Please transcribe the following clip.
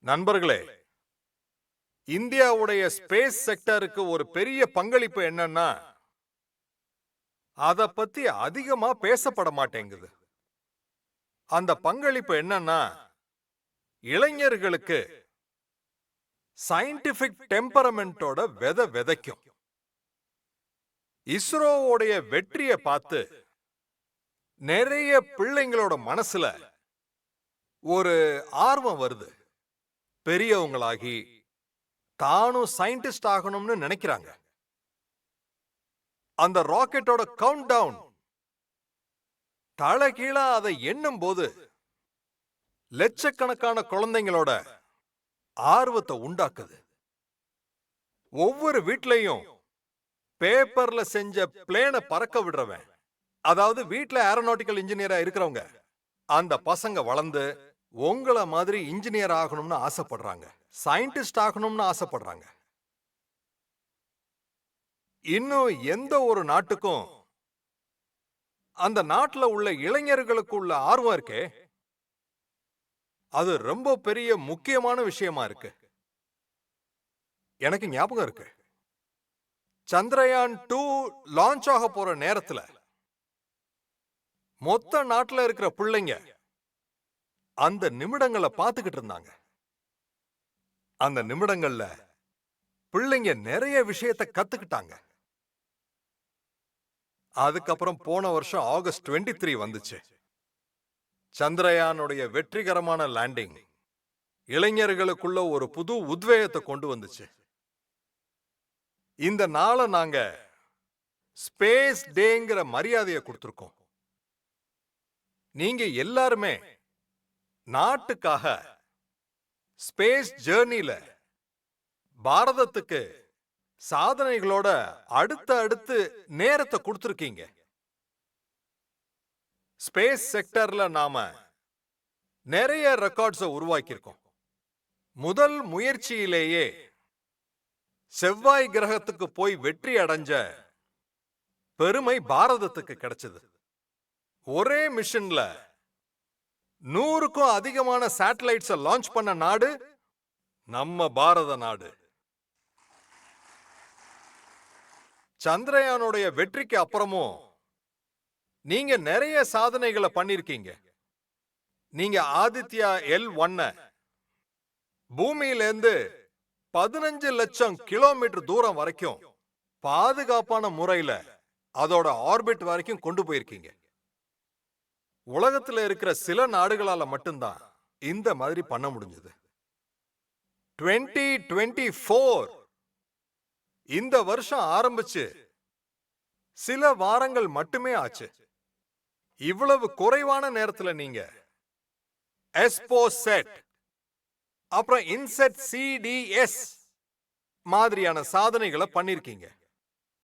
நண்பர்களே இந்தியாவுடைய ஸ்பேஸ் செக்டருக்கு ஒரு பெரிய பங்களிப்பு என்னன்னா அத பத்தி அதிகமா பேசப்பட மாட்டேங்குது. அந்த பங்களிப்பு என்னன்னா இளைஞர்களுக்கு சயின்டிபிக் டெம்பரமெண்டோட விதை விதைக்கும். இஸ்ரோவோடைய வெற்றியை பார்த்து நிறைய பிள்ளைங்களோட மனசுல ஒரு ஆர்வம் வருது. பெரியவங்களாகி தானும் சயின்டிஸ்ட் ஆகணும்னு நினைக்கிறாங்க. அந்த ராக்கெட்டோட கவுண்ட் டவுன் தலைகீழா அதை எண்ணும் போது லட்சக்கணக்கான குழந்தைங்களோட ஆர்வத்தை உண்டாக்குது. ஒவ்வொரு வீட்லையும் பேப்பர்ல செஞ்ச பிளேனை பறக்க விடுறவன். அதாவது வீட்டுல ஏரோநாட்டிக்கல் இன்ஜினியரா இருக்கிறவங்க. அந்த பசங்க வளர்ந்து உங்கள மாதிரி இன்ஜினியர் ஆகணும்னு ஆசைப்படுறாங்க. சயின்டிஸ்ட் ஆகணும்னு ஆசைப்படுறாங்க. இன்னும் எந்த ஒரு நாட்டுக்கும் அந்த நாட்டுல உள்ள இளைஞர்களுக்கு உள்ள ஆர்வம் இருக்கே? அது ரொம்ப பெரிய முக்கியமான விஷயமா இருக்கு. எனக்கு ஞாபகம் இருக்கு. சந்திரயான் டூ லான்ச் ஆக போற நேரத்துல மொத்த நாட்டுல இருக்கிற பிள்ளைங்க அந்த நிமிடங்களை பார்த்துக்கிட்டு இருந்தாங்க. அந்த நிமிடங்கள்ல பிள்ளைங்க நிறைய விஷயத்தை கத்துக்கிட்டாங்க. அதுக்கப்புறம் போன வருஷம் ஆகஸ்ட் 23 த்ரீ வந்துச்சு. சந்திரயானுடைய வெற்றிகரமான லேண்டிங் இளைஞர்களுக்குள்ள ஒரு புது உத்வேகத்தை கொண்டு வந்துச்சு. இந்த நாளை நாங்க ஸ்பேஸ் டேங்கிற மரியாதையை கொடுத்துருக்கோம். நீங்க எல்லாருமே நாட்டுக்காக ஸ்பேஸ் ஜேர்னியில பாரதத்துக்கு சாதனைகளோட அடுத்த அடுத்து நேரத்தை கொடுத்துருக்கீங்க. ஸ்பேஸ் செக்டர்ல நாம நிறைய ரெக்கார்ட்ஸை உருவாக்கியிருக்கோம். முதல் முயற்சியிலேயே செவ்வாய் கிரகத்துக்கு போய் வெற்றி அடைஞ்ச பெருமை பாரதத்துக்கு கிடைச்சது. ஒரே மிஷன்ல நூறுக்கும் அதிகமான சேட்டலைட்ஸை லான்ச் பண்ண நாடு நம்ம பாரத நாடு. சந்திரயானுடைய வெற்றிக்கு அப்புறமும் நீங்க நிறைய சாதனைகளை பண்ணிருக்கீங்க நீங்க ஆதித்யா எல் ஒன்ன பூமியிலேருந்து பதினஞ்சு லட்சம் கிலோமீட்டர் தூரம் வரைக்கும் பாதுகாப்பான முறையில அதோட ஆர்பிட் வரைக்கும் கொண்டு போயிருக்கீங்க. உலகத்துல இருக்கிற சில நாடுகளால மட்டும்தான் இந்த மாதிரி பண்ண முடிஞ்சது. 2024 டுவெண்ட்டி ஃபோர் இந்த வருஷம் ஆரம்பிச்சு சில வாரங்கள் மட்டுமே ஆச்சு. இவ்வளவு குறைவான நேரத்துல நீங்க எஸ்போ செட் அப்புறம் இன்செட் சிடிஎஸ் மாதிரியான சாதனைகளை பண்ணிருக்கீங்க.